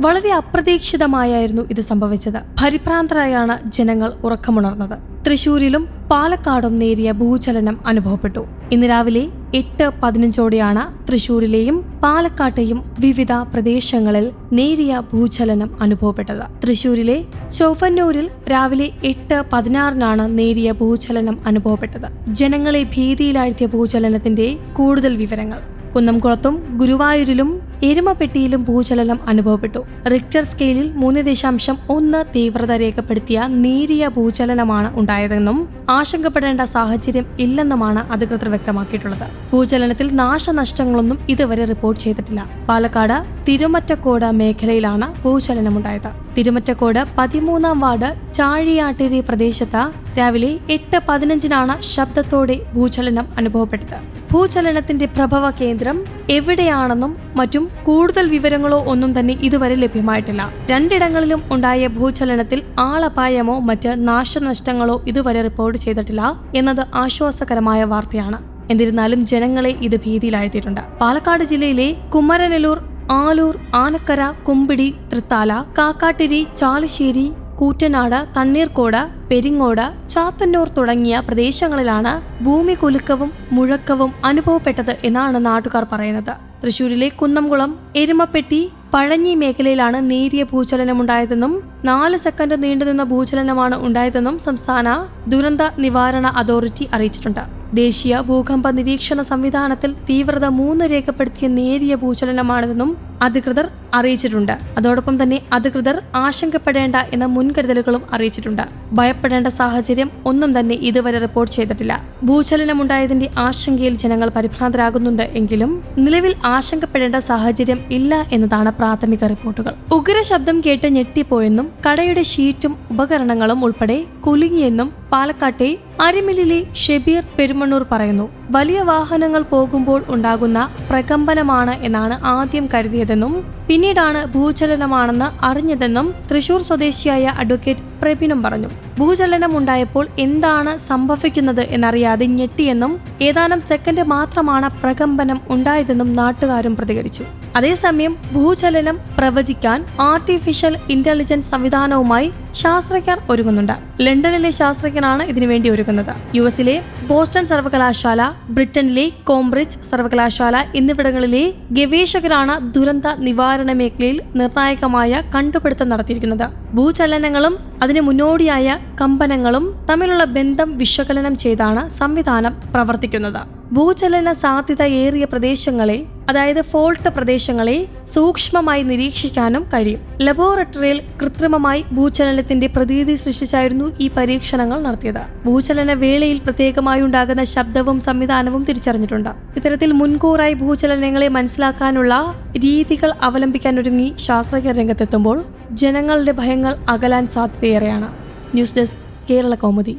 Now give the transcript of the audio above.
വളരെ അപ്രതീക്ഷിതമായായിരുന്നു ഇത് സംഭവിച്ചത്. പരിഭ്രാന്തരായാണ് ജനങ്ങൾ ഉറക്കമുണർന്നത്. തൃശൂരിലും പാലക്കാടും നേരിയ ഭൂചലനം അനുഭവപ്പെട്ടു. ഇന്ന് രാവിലെ എട്ട് പതിനഞ്ചോടെയാണ് തൃശൂരിലെയും പാലക്കാട്ടെയും വിവിധ പ്രദേശങ്ങളിൽ നേരിയ ഭൂചലനം അനുഭവപ്പെട്ടത്. തൃശൂരിലെ ചൊവ്വന്നൂരിൽ രാവിലെ എട്ട് പതിനാറിനാണ് നേരിയ ഭൂചലനം അനുഭവപ്പെട്ടത്. ജനങ്ങളെ ഭീതിയിലാഴ്ത്തിയ ഭൂചലനത്തിന്റെ കൂടുതൽ വിവരങ്ങൾ. കുന്നംകുളത്തും ഗുരുവായൂരിലും എരുമപ്പെട്ടിയിലും ഭൂചലനം അനുഭവപ്പെട്ടു. റിക്ടർ സ്കെയിലിൽ മൂന്ന് ദശാംശം ഒന്ന് തീവ്രത രേഖപ്പെടുത്തിയ നേരിയ ഭൂചലനമാണ് ഉണ്ടായതെന്നും ആശങ്കപ്പെടേണ്ട സാഹചര്യം ഇല്ലെന്നുമാണ് അധികൃതർ വ്യക്തമാക്കിയിട്ടുള്ളത്. ഭൂചലനത്തിൽ നാശനഷ്ടങ്ങളൊന്നും ഇതുവരെ റിപ്പോർട്ട് ചെയ്തിട്ടില്ല. പാലക്കാട് തിരുമറ്റക്കോട് മേഖലയിലാണ് ഭൂചലനമുണ്ടായത്. തിരുമറ്റക്കോട് പതിമൂന്നാം വാർഡ് ചാഴിയാട്ടേരി പ്രദേശത്ത് രാവിലെ എട്ട് പതിനഞ്ചിനാണ് ശബ്ദത്തോടെ ഭൂചലനം അനുഭവപ്പെട്ടത്. ഭൂചലനത്തിന്റെ പ്രഭവ കേന്ദ്രം എവിടെയാണെന്നും മറ്റും കൂടുതൽ വിവരങ്ങളോ ഒന്നും തന്നെ ഇതുവരെ ലഭ്യമായിട്ടില്ല. രണ്ടിടങ്ങളിലും ഉണ്ടായ ഭൂചലനത്തിൽ ആളപായമോ മറ്റ് നാശനഷ്ടങ്ങളോ ഇതുവരെ റിപ്പോർട്ട് ചെയ്തിട്ടില്ല എന്നത് ആശ്വാസകരമായ വാർത്തയാണ്. എന്നിരുന്നാലും ജനങ്ങളെ ഇത് ഭീതിയിലാഴ്ത്തിയിട്ടുണ്ട്. പാലക്കാട് ജില്ലയിലെ കുമരനെല്ലൂർ ആലൂർ ആനക്കര കുമ്പിടി തൃത്താല കാക്കാട്ടിരി ചാലിശ്ശേരി കൂറ്റനാട് തണ്ണീർക്കോട് പെരിങ്ങോട് ചാത്തന്നൂർ തുടങ്ങിയ പ്രദേശങ്ങളിലാണ് ഭൂമി കുലുക്കവും മുഴക്കവും അനുഭവപ്പെട്ടത് എന്നാണ് നാട്ടുകാർ പറയുന്നത്. തൃശൂരിലെ കുന്നംകുളം എരുമപ്പെട്ടി പഴഞ്ഞി മേഖലയിലാണ് നേരിയ ഭൂചലനമുണ്ടായതെന്നും നാല് സെക്കൻഡ് നീണ്ടുനിന്ന ഭൂചലനമാണ് ഉണ്ടായതെന്നും സംസ്ഥാന ദുരന്ത നിവാരണ അതോറിറ്റി അറിയിച്ചിട്ടുണ്ട്. ദേശീയ ഭൂകമ്പ നിരീക്ഷണ സംവിധാനത്തിൽ തീവ്രത മൂന്ന് രേഖപ്പെടുത്തിയ നേരിയ ഭൂചലനമാണിതെന്നും അധികൃതർ അറിയിച്ചിട്ടുണ്ട്. അതോടൊപ്പം തന്നെ അധികൃതർ ആശങ്കപ്പെടേണ്ട എന്ന മുൻകരുതലുകളും അറിയിച്ചിട്ടുണ്ട്. ഭയപ്പെടേണ്ട സാഹചര്യം ഒന്നും തന്നെ ഇതുവരെ റിപ്പോർട്ട് ചെയ്തിട്ടില്ല. ഭൂചലനമുണ്ടായതിന്റെ ആശങ്കയിൽ ജനങ്ങൾ പരിഭ്രാന്തരാകുന്നുണ്ട് എങ്കിലും നിലവിൽ ആശങ്കപ്പെടേണ്ട സാഹചര്യം ഇല്ല എന്നതാണ് പ്രാഥമിക റിപ്പോർട്ടുകൾ. ഉഗ്ര ശബ്ദം കേട്ട് ഞെട്ടിപ്പോയെന്നും കടയുടെ ഷീറ്റും ഉപകരണങ്ങളും ഉൾപ്പെടെ കുലുങ്ങിയെന്നും പാലക്കാട്ടെ അരിമിലിലെ ഷെബീർ പെരുമണ്ണൂർ പറയുന്നു. വലിയ വാഹനങ്ങൾ പോകുമ്പോൾ ഉണ്ടാകുന്ന പ്രകമ്പനമാണ് എന്നാണ് ആദ്യം കരുതിയതെന്നും പിന്നീടാണ് ഭൂചലനമാണെന്ന് അറിഞ്ഞതെന്നും തൃശൂർ സ്വദേശിയായ അഡ്വക്കേറ്റ് പ്രബിനും പറഞ്ഞു. ഭൂചലനം ഉണ്ടായപ്പോൾ എന്താണ് സംഭവിക്കുന്നത് എന്നറിയാതെ ഞെട്ടിയെന്നും ഏതാനും സെക്കൻഡ് മാത്രമാണ് പ്രകമ്പനം ഉണ്ടായതെന്നും നാട്ടുകാരും പ്രതികരിച്ചു. അതേസമയം ഭൂചലനം പ്രവചിക്കാൻ ആർട്ടിഫിഷ്യൽ ഇന്റലിജൻസ് സംവിധാനവുമായി ശാസ്ത്രജ്ഞർ ഒരുങ്ങുന്നുണ്ട്. ലണ്ടനിലെ ശാസ്ത്രജ്ഞനാണ് ഇതിനുവേണ്ടി ഒരുങ്ങുന്നത്. യു എസിലെ ബോസ്റ്റൺ സർവകലാശാല ബ്രിട്ടനിലെ കോംബ്രിഡ്ജ് സർവകലാശാല എന്നിവിടങ്ങളിലെ ഗവേഷകരാണ് ദുരന്ത നിവാരണ മേഖലയിൽ നിർണായകമായ കണ്ടുപിടുത്തം നടത്തിയിരിക്കുന്നത്. ഭൂചലനങ്ങളും അതിന് മുന്നോടിയായ കമ്പനങ്ങളും തമ്മിലുള്ള ബന്ധം വിശകലനം ചെയ്താണ് സംവിധാനം പ്രവർത്തിക്കുന്നത്. ഭൂചലന സാധ്യത ഏറിയ പ്രദേശങ്ങളെ അതായത് ഫോൾട്ട് പ്രദേശങ്ങളെ സൂക്ഷ്മമായി നിരീക്ഷിക്കാനും കഴിയും. ലബോറട്ടറിയിൽ കൃത്രിമമായി ഭൂചലനത്തിന്റെ പ്രതീതി സൃഷ്ടിച്ചായിരുന്നു ഈ പരീക്ഷണങ്ങൾ നടത്തിയത്. ഭൂചലന വേളയിൽ പ്രത്യേകമായി ഉണ്ടാകുന്ന ശബ്ദവും സംവിധാനവും തിരിച്ചറിഞ്ഞിട്ടുണ്ട്. ഇത്തരത്തിൽ മുൻകൂറായി ഭൂചലനങ്ങളെ മനസ്സിലാക്കാനുള്ള രീതികൾ അവലംബിക്കാൻ ഒരുങ്ങി ശാസ്ത്രജ്ഞ രംഗത്തെത്തുമ്പോൾ ജനങ്ങളുടെ ഭയങ്ങൾ അകലാൻ സാധ്യതയേറെയാണ്. News desk Kerala Kaumudi.